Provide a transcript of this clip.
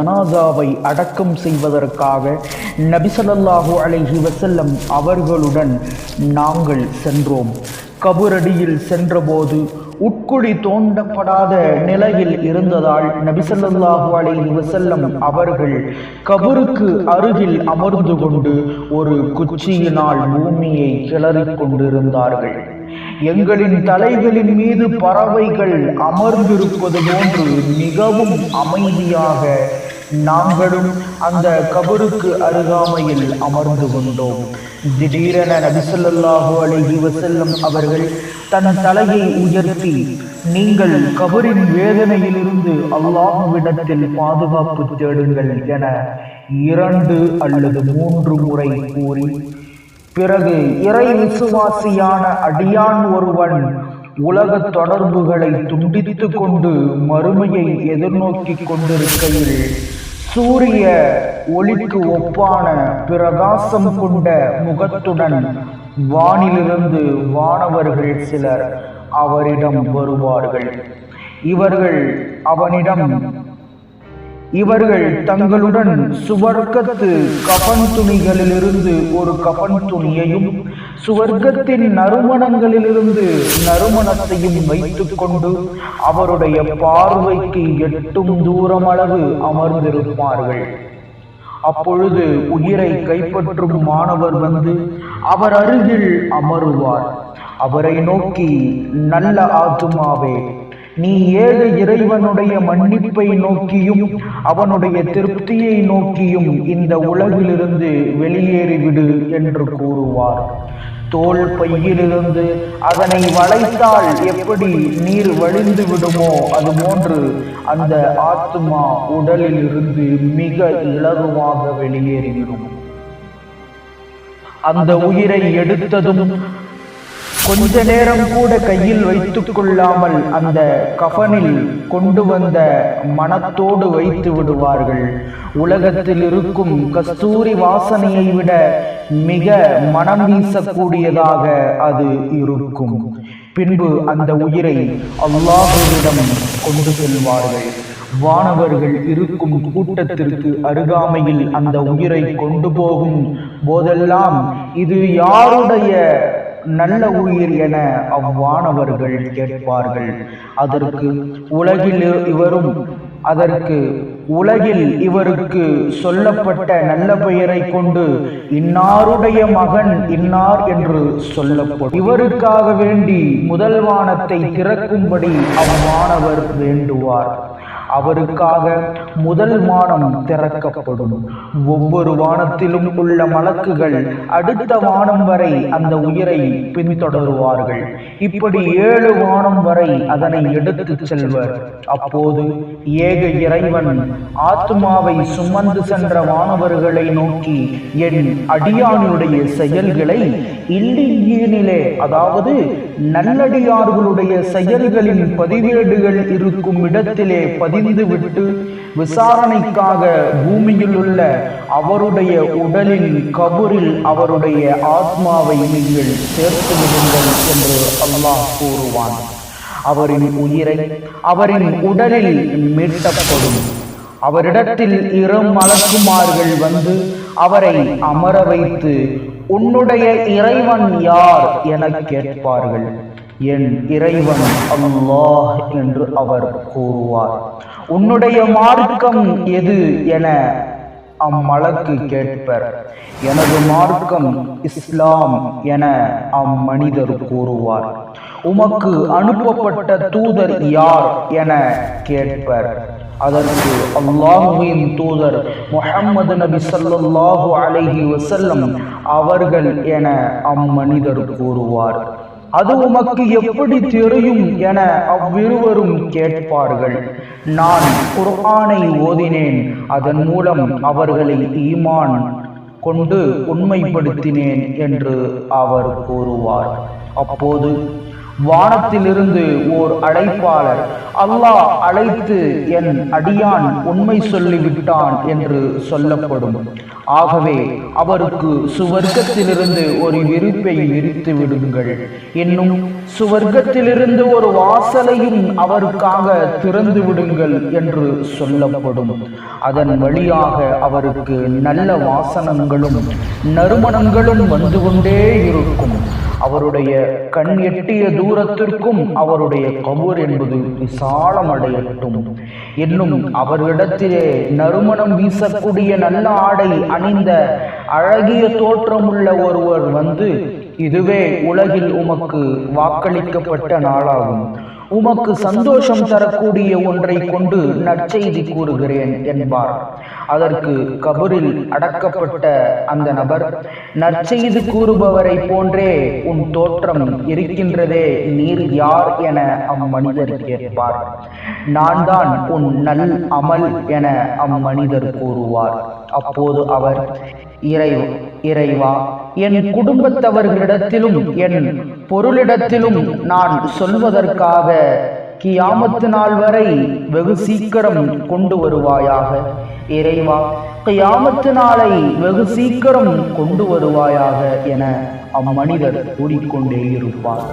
ஜனாசாவை அடக்கம் செய்வதற்காக நபிசல்லாஹு அலைஹி வசல்லம் அவர்களுடன் நாங்கள் சென்றோம். கபுரடியில் சென்றபோது உட்குழி தோண்டப்படாத நிலையில் இருந்ததால் நபிசல்லாஹு அலைஹி வசல்லம் அவர்கள் கபருக்கு அருகில் அமர்ந்து கொண்டு ஒரு குச்சியினால் பூமியை கிளறிக் கொண்டிருந்தார்கள். எங்களின் தலைகளின் மீது பறவைகள் அமர்ந்திருப்பது போன்று மிகவும் அமைதியாக நாங்களும் அந்த கபருக்கு அருகாமையில் அமர்ந்து கொண்டோம். திடீரென நபிசல்லாஹு அலைஹி வசல்லம் அவர்கள் தன் தலையை உயர்த்தி நீங்கள் கபரின் வேதனையிலிருந்து அல்லாஹுவிடத்தில் பாதுகாப்பு தேடுங்கள் என இரண்டு அல்லது மூன்று முறை கூறி பிறகு இறை விசுவாசியான அடியான் ஒருவன் உலக தொடர்புகளை துண்டித்துக் கொண்டு மறுமையை எதிர்நோக்கிக் கொண்டிருக்கையில் சூரிய ஒளிக்கு ஒப்பான பிரகாசம் கொண்ட முகத்துடன் வானிலிருந்து வானவர்கள் சிலர் அவரிடம் வருவார்கள். இவர்கள் அவனிடம் இவர்கள் தங்களுடன் சுவர்க்கத்து கபன் துணிகளிலிருந்து ஒரு கபன் துணியையும் சுவர்க்கத்தின் நறுமணங்களிலிருந்து நறுமணத்தையும் வைத்துக் கொண்டு அவருடைய பார்வைக்கு எட்டும் தூரமளவு அமர்ந்திருப்பார்கள். அப்பொழுது உயிரை கைப்பற்றும் மாணவர் வந்து அவர் அருகில் அமருவார். அவரை நோக்கி நல்ல ஆத்துமாவே நீ ஏழு இறைவனுடைய மன்னிப்பை நோக்கியும் அவனுடைய திருப்தியை நோக்கியும் இந்த உலகிலிருந்து வெளியேறிவிடு என்று கூறுவார். தோல் பையிலிருந்து அதனை வளைத்தால் எப்படி நீர் வழிந்து விடுமோ அது போன்று அந்த ஆத்மா உடலில் இருந்து மிக இலகுவாக வெளியேறிவிடும். அந்த உயிரை எடுத்ததும் கொஞ்ச நேரம் கூட கையில் வைத்துக் கொள்ளாமல் அந்த கஃனில் கொண்டு வந்த மனத்தோடு வைத்து விடுவார்கள். உலகத்தில் இருக்கும் கஸ்தூரி வாசனையை விட மிக மனம் வீசக்கூடியதாக அது இருக்கும். பின்பு அந்த உயிரை அல்லாஹுவிடம் கொண்டு செல்வார்கள். வானவர்கள் இருக்கும் கூட்டத்திற்கு அருகாமையில் அந்த உயிரை கொண்டு போகும் போதெல்லாம் இது யாருடைய நல்ல உயிர் என அவ்வானவர்கள் கேட்பார்கள். அதற்கு உலகில் இவரும் அதற்கு உலகில் இவருக்கு சொல்லப்பட்ட நல்ல பெயரை கொண்டு இன்னாருடைய மகன் இன்னார் என்று சொல்லப்படும். இவருக்காக வேண்டி முதல் வானத்தை திறக்கும்படி அவ்வானவர் வேண்டுவார். அவருக்காக முதல் வானம் திறக்கப்படும். ஒவ்வொரு வானத்திலும் உள்ள மலக்குகள் அடுத்த வானம் வரை அந்த உயிரை பின்தொடருவார்கள். இப்படி ஏழு வானம் வரை அதனை எடுத்து செல்வர். அப்போது ஏக இறைவன் ஆத்மாவை சுமந்து சென்ற வானவர்களை நோக்கி என் அடியானுடைய செயல்களை இல்லியினிலே அதாவது நல்லடியார்களுடைய செயல்களின் பதிவேடுகள் இருக்கும் இடத்திலே பதி விட்டு விசாரணைக்காக பூமியில் உள்ள அவருடைய உடலில் கபூரில் அவருடைய ஆத்மாவை நீங்கள் சேர்த்து விடுங்கள் என்று அல்லாஹ் கூறுவான். அவரின் உயிரை அவரின் உடலில் மீட்டப்படும். அவரிடத்தில் இரு மலக்குமார்கள் வந்து அவரை அமர வைத்து உன்னுடைய இறைவன் யார்? என கேட்பார்கள். என் இறைவன் அல்லாஹ் என்று அவர் கூறுவார். உன்னுடைய மார்க்கம் எது என அம்மலக்கு கேட்பர். எனது மார்க்கம் இஸ்லாம் என அம்மனிதர் கூறுவார். உமக்கு அனுப்பப்பட்ட தூதர் யார் என கேட்பர். அதற்கு அல்லாஹுவின் தூதர் முஹம்மது நபி ஸல்லல்லாஹு அலஹி வசல்லம் அவர்கள் என அம்மனிதர் கூறுவார். அது உமக்கு எப்படி தெரியும் என அவ்விருவரும் கேட்பார்கள். நான் குர்ஆனை ஓதினேன் அதன் மூலம் அவர்களை ஈமான் கொண்டு உண்மைப்படுத்தினேன் என்று அவர் கூறுவார். அப்போது வானத்திலிருந்து ஓர் அழைப்பாளர். அல்லாஹ் அழைத்து என் அடியான் உண்மை சொல்லிவிட்டான் என்று சொல்லப்படும். ஆகவே அவருக்கு சுவர்க்கத்திலிருந்து ஒரு விருப்பை விரித்து விடுங்கள். இன்னும் சுவர்க்கத்திலிருந்து ஒரு வாசலையும் அவருக்காக திறந்து விடுங்கள் என்று சொல்லப்படும். அதன் வழியாக அவருக்கு நல்ல வாசனங்களும் நறுமணங்களும் வந்து கொண்டே இருக்கும். அவருடைய கண் எட்டிய தூரத்திற்கும் அவருடைய கபூர் என்பது விசாலம் அடையட்டும் இன்னும் அவரிடத்திலே நறுமணம் வீசக்கூடிய நல்ல ஆடை அணிந்த அழகிய தோற்றமுள்ள ஒருவர் வந்து இதுவே உலகில் உமக்கு வாக்களிக்கப்பட்ட நாளாகும். உமக்கு சந்தோஷம் தரக்கூடிய ஒன்றை கொண்டு நற்செய்தி கூறுகிறேன் என்பார். அதற்கு கபரில் அடக்கப்பட்ட அந்த நபர் நற்செய்து கூறுபவரை போன்றே உன் தோற்றம் இருக்கின்றதே நீர் யார் என அம்மனிதர் கேட்பார். நான் தான் உன் நல் அமல் என அம்மனிதர் கூறுவார். அப்போது அவர் இறை இறைவா என் குடும்பத்தவர்களிடத்திலும் என் பொருளிடத்திலும் நான் சொல்வதற்காக கியாமத்து நாள் வரை வெகு சீக்கிரம் கொண்டு வருவாயாக. இறைவா கியாமத்து நாளை வெகு சீக்கிரம் கொண்டு வருவாயாக என அம்மனிதர் கூறிக்கொண்டே இருப்பார்.